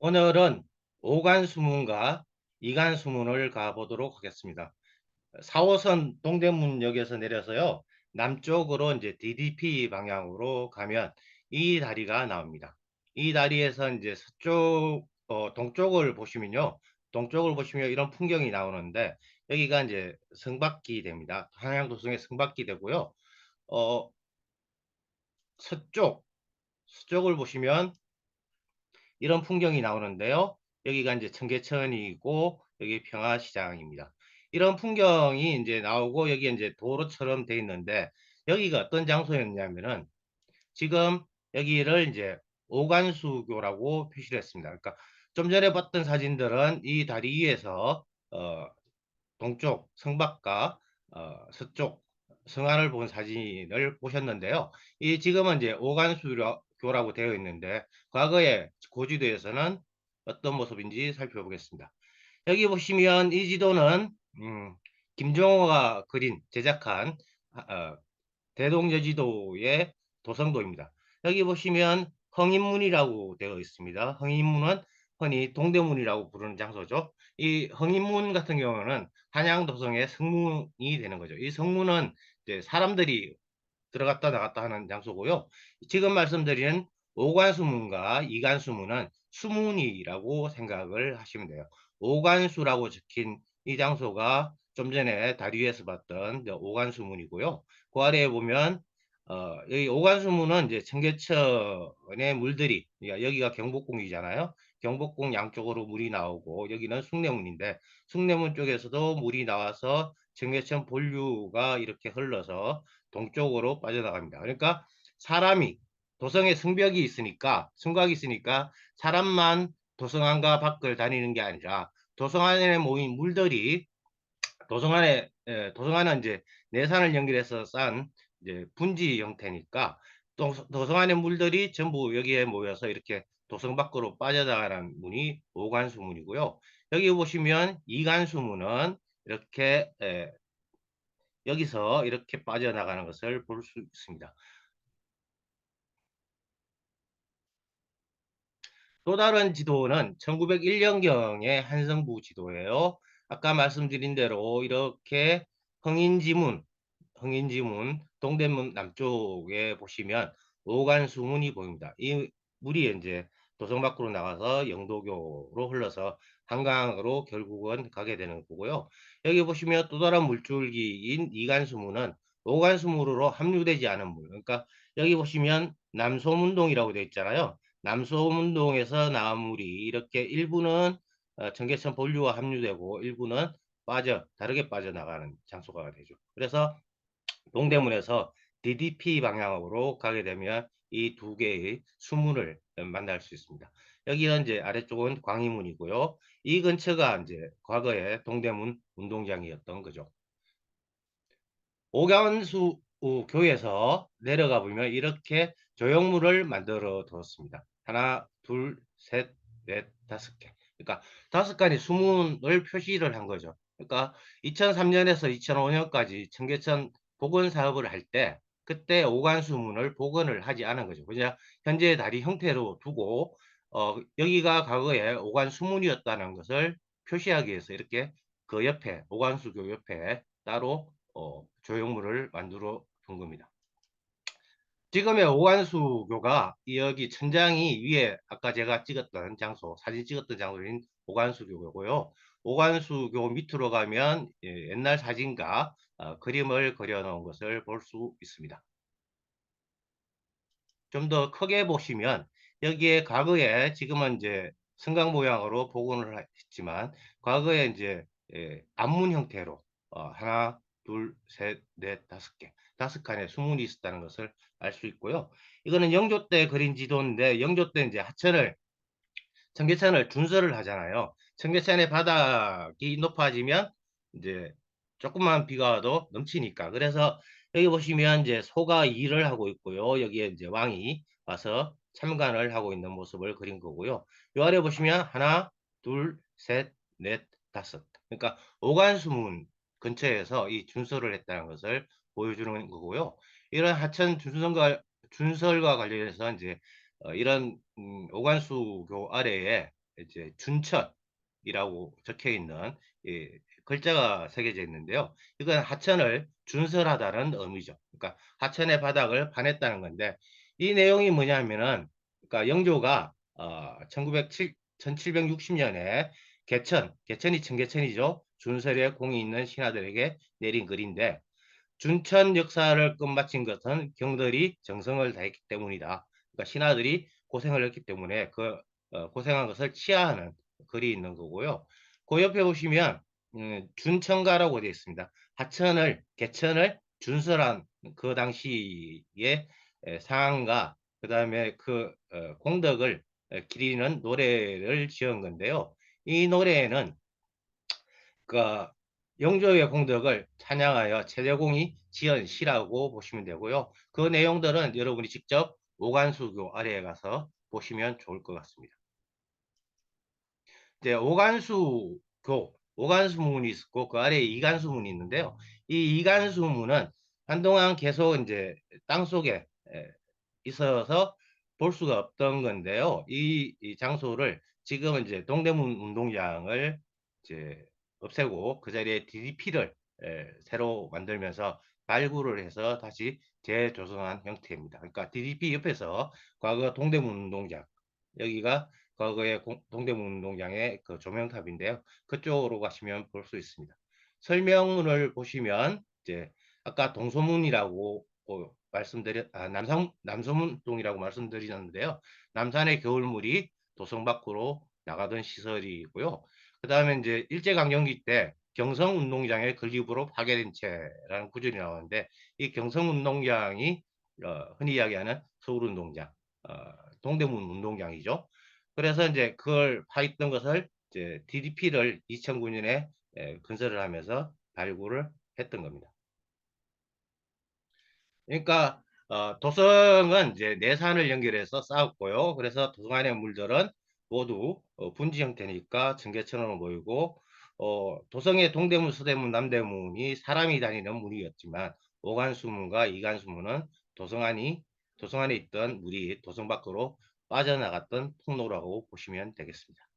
오늘은 오간수문과 이간수문을 가보도록 하겠습니다. 4호선 동대문역에서 내려서요. 남쪽으로 이제 DDP 방향으로 가면 이 다리가 나옵니다. 이 다리에서 이제 서쪽, 어, 동쪽을 보시면요. 동쪽을 보시면 이런 풍경이 나오는데 여기가 이제 성박기 됩니다. 한양도성의 성박기 되고요. 어, 서쪽, 서쪽을 보시면 이런 풍경이 나오는데요. 여기가 이제 청계천이고 여기 평화시장입니다. 이런 풍경이 이제 나오고 여기 이제 도로처럼 돼 있는데 여기가 어떤 장소였냐면은 지금 여기를 이제 오간수교라고 표시를 했습니다. 그러니까 좀 전에 봤던 사진들은 이 다리 위에서 어 동쪽 성박과 어 서쪽 성안을 본 사진을 보셨는데요. 이 지금은 이제 오간수교 라고 되어 있는데 과거에 고지도에서는 어떤 모습인지 살펴보겠습니다. 여기 보시면 이 지도는 음, 김종호가 그린 제작한 어, 대동여지도의 도성도입니다. 여기 보시면 흥인문이라고 되어 있습니다. 흥인문은 흔히 동대문이라고 부르는 장소죠. 이 흥인문 같은 경우는 한양도성의 성문이 되는 거죠. 이 성문은 사람들이 들어갔다 나갔다 하는 장소고요. 지금 말씀드리는 오관수문과 이관수문은 수문이라고 생각을 하시면 돼요. 오관수라고 적힌 이 장소가 좀 전에 다리 위에서 봤던 오관수문이고요. 그 아래에 보면 어, 여기 오관수문은 이제 청계천의 물들이 여기가 경복궁이잖아요. 경복궁 양쪽으로 물이 나오고 여기는 숭례문인데 숭례문 쪽에서도 물이 나와서 청계천 본류가 이렇게 흘러서 동쪽으로 빠져나갑니다. 그러니까 사람이 도성에 성벽이 있으니까 성곽이 있으니까 사람만 도성 안과 밖을 다니는 게 아니라 도성 안에 모인 물들이 도성 안에 예, 도성 안은 이제 내산을 연결해서 싼 이제 분지 형태니까 도성 안의 물들이 전부 여기에 모여서 이렇게 도성 밖으로 빠져나가는 문이 오간수문이고요. 여기 보시면 이간수문은 이렇게 에, 여기서 이렇게 빠져나가는 것을 볼 수 있습니다. 또 다른 지도는 1901년경의 한성부 지도예요. 아까 말씀드린 대로 이렇게 흥인지문, 흥인지문, 동대문 남쪽에 보시면 오간수문이 보입니다. 이 물이 이제 도성 밖으로 나가서 영도교로 흘러서 한강으로 결국은 가게 되는 거고요. 여기 보시면 또 다른 물줄기인 이간수문은 오간수문으로 합류되지 않은 물. 그러니까 여기 보시면 남소문동이라고 되어 있잖아요. 남소문동에서 나온 물이 이렇게 일부는 어, 청계천 본류와 합류되고 일부는 빠져 다르게 빠져나가는 장소가 되죠. 그래서 동대문에서 DDP 방향으로 가게 되면 이 두 개의 수문을 만날 수 있습니다. 여기는 이제 아래쪽은 광희문이고요. 이 근처가 이제 과거에 동대문 운동장이었던 거죠. 오경수 교에서 내려가 보면 이렇게 조형물을 만들어 두었습니다. 하나, 둘, 셋, 넷, 다섯 개. 그러니까 다섯 가지 수문을 표시를 한 거죠. 그러니까 2003년에서 2005년까지 청계천 복원 사업을 할 때 그때 오간 수문을 복원을 하지 않은 거죠. 그냥 현재 다리 형태로 두고 어, 여기가 과거에 오간 수문이었다는 것을 표시하기 위해서 이렇게 그 옆에 오간수교 옆에 따로 어, 조형물을 만들어 둔 겁니다. 지금의 오관수교가 여기 천장이 위에 아까 제가 찍었던 장소, 사진 찍었던 장소인 오관수교고요. 오관수교 밑으로 가면 예, 옛날 사진과 어, 그림을 그려놓은 것을 볼 수 있습니다. 좀 더 크게 보시면 여기에 과거에 지금은 이제 성강 모양으로 복원을 했지만 과거에 이제 예, 앞문 형태로 어, 하나, 둘, 셋, 넷, 다섯 개, 다섯 칸의 수문이 있었다는 것을 알 수 있고요. 이거는 영조 때 그린 지도인데 영조 때 이제 하천을 청계천을 준설을 하잖아요. 청계천의 바닥이 높아지면 이제 조금만 비가 와도 넘치니까. 그래서 여기 보시면 이제 소가 일을 하고 있고요. 여기에 이제 왕이 와서 참관을 하고 있는 모습을 그린 거고요. 요 아래 보시면 하나, 둘, 셋, 넷, 다섯. 그러니까 오간수문 근처에서 이 준설을 했다는 것을 보여주는 거고요. 이런 하천 준설과, 준설과 관련해서 이제 어, 이런 음, 오관수교 아래에 이제 준천이라고 적혀 있는 예, 글자가 새겨져 있는데요. 이건 하천을 준설하다는 의미죠. 그러니까 하천의 바닥을 파냈다는 건데 이 내용이 뭐냐면은 그러니까 영조가 어, 1907, 1760년에 개천, 개천이 청계천이죠. 준설에 공이 있는 신하들에게 내린 글인데 준천 역사를 끝마친 것은 경들이 정성을 다했기 때문이다. 그러니까 신하들이 고생을 했기 때문에 그 어, 고생한 것을 치하하는 글이 있는 거고요. 그 옆에 보시면 음, 준천가라고 되어 있습니다. 하천을 개천을 준설한 그 당시의 상황과 그 다음에 그 어, 공덕을 기리는 노래를 지은 건데요. 이 노래에는 그 영조의 공덕을 찬양하여 최대공이 지은 시라고 보시면 되고요. 그 내용들은 여러분이 직접 오간수교 아래에 가서 보시면 좋을 것 같습니다. 이제 오간수교, 오간수문이 있고 그 아래에 이간수문이 있는데요. 이 이간수문은 한동안 계속 이제 땅 속에 있어서 볼 수가 없던 건데요. 이, 이 장소를 지금은 이제 동대문 운동장을 이제 없애고 그 자리에 DDP를 새로 만들면서 발굴을 해서 다시 재조성한 형태입니다. 그러니까 DDP 옆에서 과거 동대문 운동장 여기가 과거의 동대문 운동장의 그 조명탑인데요. 그쪽으로 가시면 볼 수 있습니다. 설명문을 보시면 이제 아까 동소문이라고 말씀드렸 아, 남성 남소문동이라고 말씀드리는데요. 남산의 겨울물이 도성 밖으로 나가던 시설이고요. 그 다음에 이제 일제강점기 때 경성운동장의 건립으로 파괴된 채라는 구절이 나오는데 이 경성운동장이 어, 흔히 이야기하는 서울운동장, 어, 동대문 운동장이죠. 그래서 이제 그걸 파있던 것을 이제 DDP를 2009년에 에, 건설을 하면서 발굴을 했던 겁니다. 그러니까 어, 도성은 이제 내산을 연결해서 쌓았고요. 그래서 도성 안의 물들은 모두 어, 분지 형태니까 전개천으로 보이고 어, 도성의 동대문, 서대문, 남대문이 사람이 다니는 문이었지만 오간수문과 이간수문은 도성 안이 도성 안에 있던 물이 도성 밖으로 빠져나갔던 통로라고 보시면 되겠습니다.